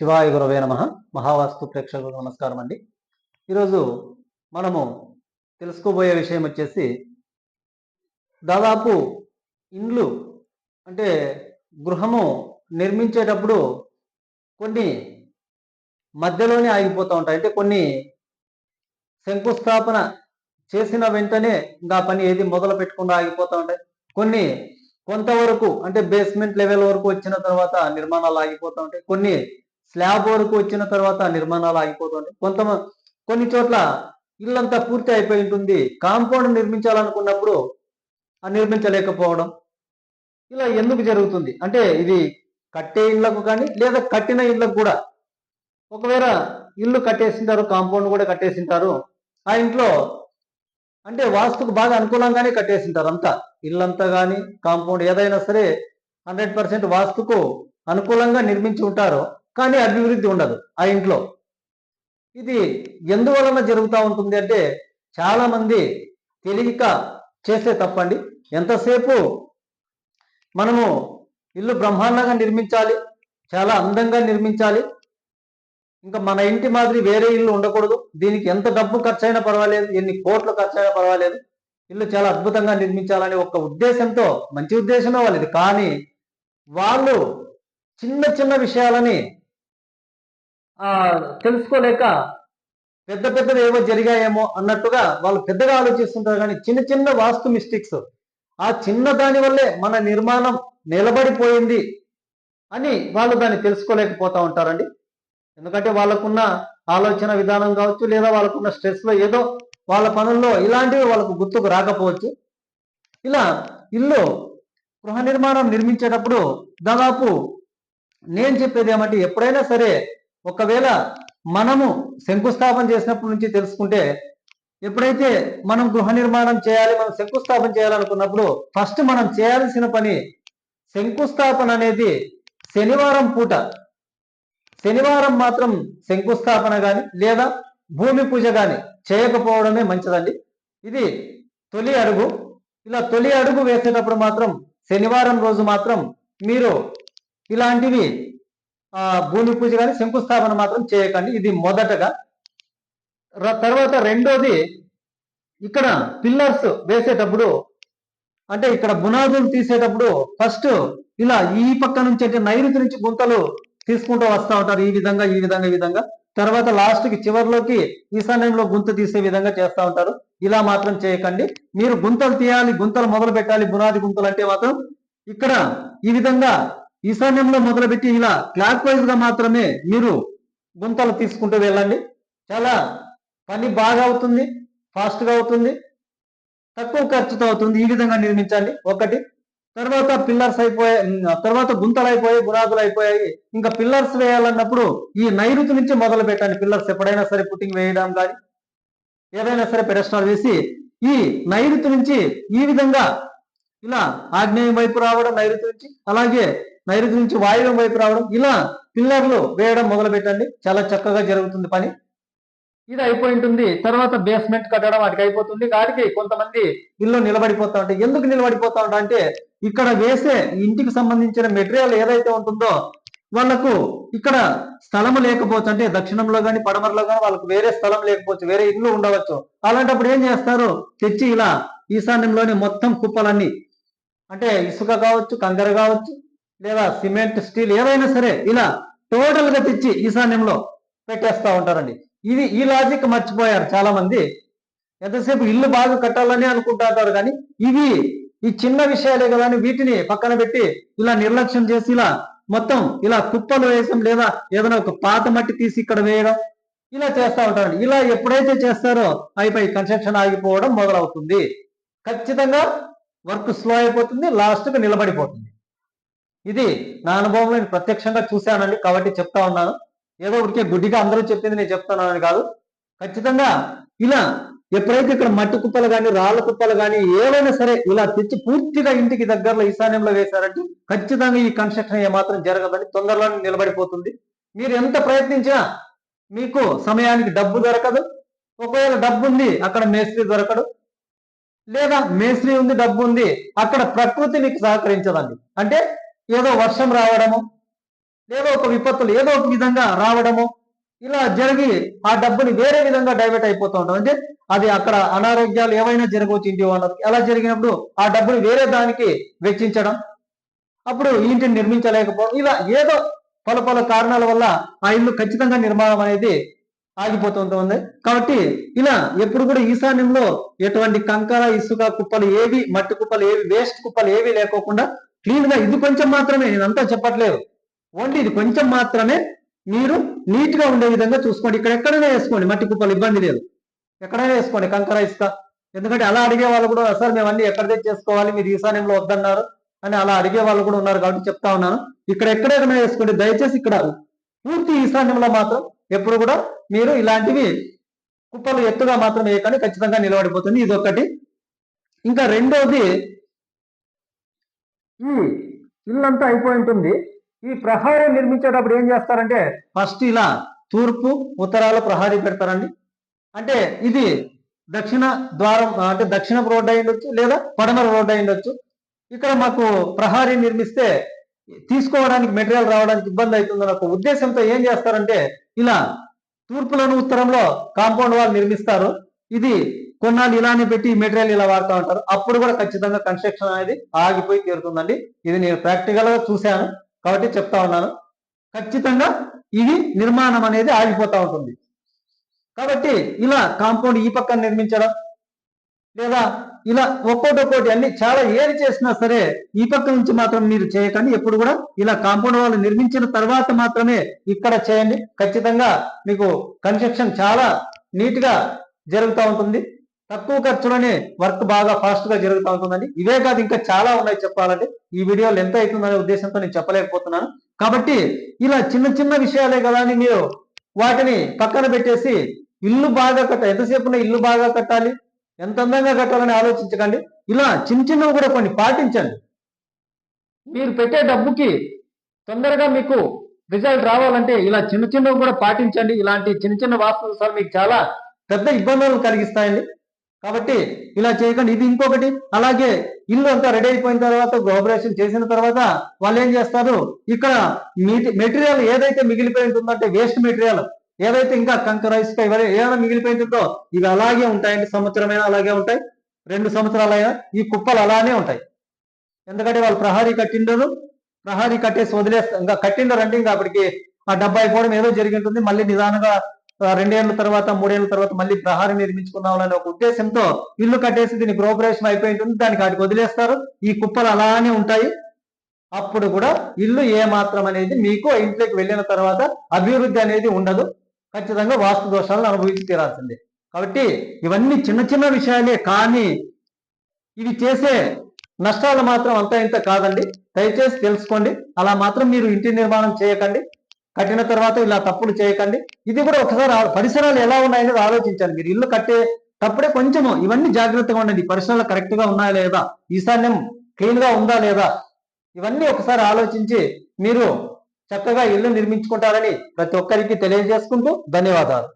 శివాయ గురవే నమ. మహావాస్తు ప్రేక్షకులకు నమస్కారం అండి. ఈరోజు మనము తెలుసుకోబోయే విషయం వచ్చేసి దాదాపు ఇండ్లు అంటే గృహము నిర్మించేటప్పుడు కొన్ని మధ్యలోనే ఆగిపోతూ ఉంటాయి. అంటే కొన్ని శంకుస్థాపన చేసిన వెంటనే ఇంకా పని ఏది మొదలు పెట్టకుండా ఆగిపోతూ ఉంటాయి. కొన్ని కొంతవరకు అంటే బేస్మెంట్ లెవెల్ వరకు వచ్చిన తర్వాత నిర్మాణాలు ఆగిపోతూ ఉంటాయి. కొన్ని స్లాబ్ వరకు వచ్చిన తర్వాత నిర్మాణాలు ఆగిపోతుంది కొంత కొన్ని చోట్ల ఇల్లంతా పూర్తి అయిపోయి ఉంటుంది. కాంపౌండ్ నిర్మించాలనుకున్నప్పుడు ఆ నిర్మించలేకపోవడం ఇలా ఎందుకు జరుగుతుంది? అంటే ఇది కట్టే ఇళ్ళకు కానీ లేదా కట్టిన ఇళ్ళకు కూడా. ఒకవేళ ఇల్లు కట్టేసింటారు కాంపౌండ్ కూడా కట్టేసింటారు ఆ ఇంట్లో అంటే వాస్తుకు బాగా అనుకూలంగానే కట్టేసింటారు అంతా. ఇల్లంతా కానీ కాంపౌండ్ ఏదైనా సరే హండ్రెడ్ పర్సెంట్ వాస్తుకు అనుకూలంగా నిర్మించి ఉంటారు. కానీ అభివృద్ధి ఉండదు ఆ ఇంట్లో. ఇది ఎందువలన జరుగుతూ ఉంటుంది అంటే చాలామంది తెలియక చేసే తప్పండి. ఎంతసేపు మనము ఇల్లు బ్రహ్మాండంగా నిర్మించాలి చాలా అందంగా నిర్మించాలి ఇంకా మన ఇంటి మాదిరి వేరే ఇల్లు ఉండకూడదు దీనికి ఎంత డబ్బు ఖర్చు అయినా పర్వాలేదు ఎన్ని కోట్లు ఖర్చు అయినా పర్వాలేదు ఇల్లు చాలా అద్భుతంగా నిర్మించాలని ఒక ఉద్దేశంతో మంచి ఉద్దేశమే వాళ్ళది. కానీ వాళ్ళు చిన్న చిన్న విషయాలని తెలుసుకోలేక పెద్ద పెద్దవి ఏవో జరిగాయేమో అన్నట్టుగా వాళ్ళు పెద్దగా ఆలోచిస్తుంటారు. కానీ చిన్న చిన్న వాస్తు మిస్టేక్స్ ఆ చిన్న దాని వల్లే మన నిర్మాణం నిలబడిపోయింది అని వాళ్ళు దాన్ని తెలుసుకోలేకపోతా ఉంటారండి. ఎందుకంటే వాళ్ళకున్న ఆలోచన విధానం కావచ్చు లేదా వాళ్ళకున్న స్ట్రెస్లో ఏదో వాళ్ళ పనుల్లో ఇలాంటివి వాళ్ళకు గుర్తుకు రాకపోవచ్చు. ఇలా ఇల్లు గృహ నిర్మాణం నిర్మించేటప్పుడు దాదాపు నేను చెప్పేది ఏమంటే ఎప్పుడైనా సరే ఒకవేళ మనము శంకుస్థాపన చేసినప్పటి నుంచి తెలుసుకుంటే ఎప్పుడైతే మనం గృహ నిర్మాణం చేయాలి మనం శంకుస్థాపన చేయాలనుకున్నప్పుడు ఫస్ట్ మనం చేయాల్సిన పని శంకుస్థాపన అనేది శనివారం పూట. శనివారం మాత్రం శంకుస్థాపన కానీ లేదా భూమి పూజ కానీ చేయకపోవడమే మంచిదండి. ఇది తొలి అడుగు. ఇలా తొలి అడుగు వేసేటప్పుడు మాత్రం శనివారం రోజు మాత్రం మీరు ఇలాంటివి భూమి పూజ కానీ శంకుస్థాపన మాత్రం చేయకండి. ఇది మొదటగా. తర్వాత రెండోది ఇక్కడ పిల్లర్స్ వేసేటప్పుడు అంటే ఇక్కడ బునాదులు తీసేటప్పుడు ఫస్ట్ ఇలా ఈ పక్క నుంచి అంటే నైరుతి నుంచి గుంతలు తీసుకుంటూ వస్తూ ఉంటారు. ఈ విధంగా ఈ విధంగా ఈ విధంగా. తర్వాత లాస్ట్కి చివరిలోకి ఈశాన్యంలో గుంత తీసే విధంగా చేస్తూ ఉంటారు. ఇలా మాత్రం చేయకండి. మీరు గుంతలు తీయాలి గుంతలు మొదలు పెట్టాలి బునాది గుంతలు అంటే మాత్రం ఇక్కడ ఈ విధంగా ఈశాన్యంలో మొదలుపెట్టి ఇలా క్లాక్ వైజ్గా మాత్రమే మీరు గుంతలు తీసుకుంటూ వెళ్ళండి. చాలా పని బాగా అవుతుంది ఫాస్ట్గా అవుతుంది తక్కువ ఖర్చుతో అవుతుంది ఈ విధంగా నిర్మించండి. ఒకటి తర్వాత పిల్లర్స్ అయిపోయాయి తర్వాత గుంతలు అయిపోయాయి గుణాదులు అయిపోయాయి. ఇంకా పిల్లర్స్ వేయాలన్నప్పుడు ఈ నైరుతి నుంచి మొదలు పెట్టండి. పిల్లర్స్ ఎప్పుడైనా సరే పుట్టింగ్ వేయడం కానీ ఏదైనా సరే పెడస్టాల్ వేసి ఈ నైరుతి నుంచి ఈ విధంగా ఇలా ఆగ్నేయం వైపు రావడం నైరుతి నుంచి అలాగే నైరుతి నుంచి వాయువ్యం వైపు రావడం ఇలా పిల్లర్లు వేయడం మొదలు పెట్టండి చాలా చక్కగా జరుగుతుంది పని. ఇది అయిపోయి ఉంటుంది తర్వాత బేస్మెంట్ కట్టడం వాటికి అయిపోతుంది. వాటికి కొంతమంది ఇల్లు నిలబడిపోతా ఉంటాయి. ఎందుకు నిలబడిపోతా ఉంటా అంటే ఇక్కడ వేసే ఇంటికి సంబంధించిన మెటీరియల్ ఏదైతే ఉంటుందో వాళ్ళకు ఇక్కడ స్థలం లేకపోవచ్చు. అంటే దక్షిణంలో కానీ పడమరలో కానీ వాళ్ళకు వేరే స్థలం లేకపోవచ్చు. వేరే ఇల్లు ఉండవచ్చు. అలాంటప్పుడు ఏం చేస్తారు? తెచ్చి ఇలా ఈశాన్యంలోని మొత్తం కుప్పలన్నీ అంటే ఇసుక కావచ్చు కంకర కావచ్చు లేదా సిమెంట్ స్టీల్ ఏదైనా సరే ఇలా టోటల్గా తెచ్చి ఈశాన్యంలో పెట్టేస్తా ఉంటారండి. ఇది ఈ లాజిక్ మర్చిపోయారు చాలా మంది ఎంతసేపు ఇల్లు బాగా కట్టాలని అనుకుంటారు కానీ ఇవి ఈ చిన్న విషయాలే కదా అని వీటిని పక్కన పెట్టి ఇలా నిర్లక్ష్యం చేసి ఇలా మొత్తం ఇలా కుప్పలు వేయడం లేదా ఏదైనా ఒక పాత మట్టి తీసి ఇక్కడ వేయడం ఇలా చేస్తా ఉంటారండి. ఇలా ఎప్పుడైతే చేస్తారో అయిపోయి కన్స్ట్రక్షన్ ఆగిపోవడం మొదలవుతుంది. ఖచ్చితంగా వర్క్ స్లో అయిపోతుంది లాస్ట్కు నిలబడిపోతుంది. ఇది నా అనుభవం నేను ప్రత్యక్షంగా చూశానండి. కాబట్టి చెప్తా ఉన్నాను. ఏదో ఉడికే గుడ్డిగా అందరూ చెప్పింది నేను చెప్తున్నానని కాదు. ఖచ్చితంగా ఇలా ఎప్పుడైతే ఇక్కడ మట్టి కుప్పలు కానీ రాళ్ళ కుప్పలు కానీ ఏవైనా సరే ఇలా తెచ్చి పూర్తిగా ఇంటికి దగ్గరలో ఈశాన్యంలో వేశారంటే ఖచ్చితంగా ఈ కన్స్ట్రక్షన్ ఏమాత్రం జరగదని తొందరలోనే నిలబడిపోతుంది. మీరు ఎంత ప్రయత్నించినా మీకు సమయానికి డబ్బు దొరకదు. ఒకవేళ డబ్బు ఉంది అక్కడ మేస్త్రి దొరకడు. లేదా మేస్త్రి ఉంది డబ్బు ఉంది అక్కడ ప్రకృతి మీకు సహకరించదండి. అంటే ఏదో వర్షం రావడము ఏదో ఒక విపత్తులు ఏదో ఒక విధంగా రావడము ఇలా జరిగి ఆ డబ్బుని వేరే విధంగా డైవర్ట్ అయిపోతూ ఉంటాం. అంటే అది అక్కడ అనారోగ్యాలు ఏవైనా జరగవచ్చు ఇంటి వాళ్ళకి. అలా జరిగినప్పుడు ఆ డబ్బుని వేరే దానికి వెచ్చించడం అప్పుడు ఇంటిని నిర్మించలేకపోవడం ఇలా ఏదో పల పల కారణాల వల్ల ఆ ఇల్లు ఖచ్చితంగా నిర్మాణం అనేది ఆగిపోతుంటుంది కాబట్టి ఇలా ఎప్పుడు కూడా ఈశాన్యంలో ఎటువంటి కంకర ఇసుక కుప్పలు ఏవి మట్టి కుప్పలు ఏవి వేస్ట్ కుప్పలు ఏవి లేకోకుండా క్లీన్గా ఇది కొంచెం మాత్రమే నేనంతా చెప్పట్లేదు. ఓన్లీ ఇది కొంచెం మాత్రమే మీరు నీట్గా ఉండే విధంగా చూసుకోండి. ఇక్కడ ఎక్కడైనా వేసుకోండి మట్టి కుప్పలు ఇబ్బంది లేదు. ఎక్కడైనా వేసుకోండి కంకర ఇస్తా ఎందుకంటే అలా అడిగే వాళ్ళు కూడా సార్ మేము అన్ని ఎక్కడ తెచ్చేసుకోవాలి మీరు ఈశాన్యంలో వద్దన్నారు. అని అలా అడిగే వాళ్ళు కూడా ఉన్నారు కాబట్టి చెప్తా ఉన్నాను. ఇక్కడ ఎక్కడైనా వేసుకోండి దయచేసి ఇక్కడ పూర్తి ఈశాన్యంలో మాత్రం ఎప్పుడు కూడా మీరు ఇలాంటివి కుప్పలు ఎత్తుగా మాత్రం వేయకండి ఖచ్చితంగా నిలబడిపోతుంది. ఇది ఒకటి ఇంకా రెండోది ఈ ఇల్లంతా అయిపోయి ఉంటుంది. ఈ ప్రహారం నిర్మించేటప్పుడు ఏం చేస్తారంటే ఫస్ట్ ఇలా తూర్పు ఉత్తరాల ప్రహారీ పెడతారండి. అంటే ఇది దక్షిణ ద్వారం అంటే దక్షిణపు రోడ్డు అయ్యుండొచ్చు లేదా పడమర రోడ్డు అయి ఇక్కడ మాకు ప్రహారీ నిర్మిస్తే తీసుకోవడానికి మెటీరియల్ రావడానికి ఇబ్బంది అవుతుందని ఒక ఉద్దేశంతో ఏం చేస్తారంటే ఇలా తూర్పులోను ఉత్తరంలో కాంపౌండ్ వాళ్ళు నిర్మిస్తారు. ఇది కొన్నాళ్ళు ఇలానే పెట్టి మెటీరియల్ ఇలా వాడుతూ ఉంటారు. అప్పుడు కూడా ఖచ్చితంగా కన్స్ట్రక్షన్ అనేది ఆగిపోయి తీరుతుందండి. ఇది నేను ప్రాక్టికల్గా చూశాను. కాబట్టి చెప్తా ఉన్నాను. ఖచ్చితంగా ఇది నిర్మాణం అనేది ఆగిపోతూ ఉంటుంది. కాబట్టి ఇలా కాంపౌండ్ ఈ పక్కన నిర్మించడం లేదా ఇలా ఒక్కోటి ఒక్కోటి అన్ని చాలా ఏది చేసినా సరే ఈ పక్క నుంచి మాత్రం మీరు చేయకండి. ఎప్పుడు కూడా ఇలా కాంపౌండ్ వాళ్ళు నిర్మించిన తర్వాత మాత్రమే ఇక్కడ చేయండి. ఖచ్చితంగా మీకు కన్స్ట్రక్షన్ చాలా నీట్గా జరుగుతూ ఉంటుంది. తక్కువ ఖర్చులోనే వర్క్ బాగా ఫాస్ట్గా జరుగుతూ ఉంటుందండి. ఇవే కాదు ఇంకా చాలా ఉన్నాయి చెప్పాలంటే. ఈ వీడియోలు ఎంత అవుతుందనే ఉద్దేశంతో నేను చెప్పలేకపోతున్నాను. కాబట్టి ఇలా చిన్న చిన్న విషయాలే కదా అని మీరు వాటిని పక్కన పెట్టేసి ఇల్లు బాగా కట్టాలి ఎంతసేపు ఇల్లు బాగా కట్టాలి ఎంత అందంగా కట్టాలని ఆలోచించకండి. ఇలా చిన్న చిన్నవి కూడా కొన్ని పాటించండి. మీరు పెట్టే డబ్బుకి తొందరగా మీకు రిజల్ట్ రావాలంటే ఇలా చిన్న చిన్నవి కూడా పాటించండి. ఇలాంటి చిన్న చిన్న వాస్తవాలు మీకు చాలా పెద్ద ఇబ్బందులను కలిగిస్తాయండి. కాబట్టి ఇలా చేయకండి. ఇది ఇంకొకటి. అలాగే ఇల్లు అంతా రెడీ అయిపోయిన తర్వాత గోబరేషన్ చేసిన తర్వాత వాళ్ళు ఏం చేస్తారు? ఇక్కడ మెటీరియల్ ఏదైతే మిగిలిపోయి ఉంటుందంటే వేస్ట్ మెటీరియల్ ఏదైతే ఇంకా కంకర ఇసుక ఇవన్నీ ఏమైనా మిగిలిపోయిందో ఇవి అలాగే ఉంటాయండి. సంవత్సరమైనా అలాగే ఉంటాయి. రెండు సంవత్సరాలైనా ఈ కుప్పలు అలానే ఉంటాయి. ఎందుకంటే వాళ్ళు ప్రహారీ కట్టిండరు. ప్రహారీ కట్టేసి వదిలేస్తారు ఇంకా కట్టిండరండి. ఇంకా అప్పటికి ఆ డబ్బా అయిపోవడం ఏదో జరిగి ఉంటుంది. మళ్ళీ నిదానంగా రెండేళ్ళ తర్వాత మూడేళ్ళ తర్వాత మళ్ళీ ప్రహారం నిర్మించుకుందాం ఒక ఉద్దేశంతో ఇల్లు కట్టేసి దీని గృహప్రవేశం అయిపోయి ఉంటుంది దానికి వాటికి వదిలేస్తారు. ఈ కుప్పలు అలానే ఉంటాయి. అప్పుడు కూడా ఇల్లు ఏ మాత్రం అనేది మీకు ఆ ఇంట్లోకి వెళ్ళిన తర్వాత అభివృద్ధి అనేది ఉండదు. ఖచ్చితంగా వాస్తు దోషాలను అనుభవించి తీరాల్సిందే. కాబట్టి ఇవన్నీ చిన్న చిన్న విషయాలే కానీ ఇవి చేసే నష్టాలు మాత్రం అంత ఇంత కాదండి. దయచేసి తెలుసుకోండి. అలా మాత్రం మీరు ఇంటి నిర్మాణం చేయకండి. కట్టిన తర్వాత ఇలా తప్పులు చేయకండి. ఇది కూడా ఒకసారి పరిసరాలు ఎలా ఉన్నాయనేది ఆలోచించండి మీరు. ఇల్లు కట్టేటప్పుడే కొంచెము ఇవన్నీ జాగ్రత్తగా ఉండండి. పరిసరాలు కరెక్ట్గా ఉన్నాయా లేదా? ఈశాన్యం క్లీన్గా ఉందా లేదా? ఇవన్నీ ఒకసారి ఆలోచించి మీరు చక్కగా ఇల్లు నిర్మించుకుంటారని ప్రతి ఒక్కరికి తెలియజేసుకుంటూ ధన్యవాదాలు.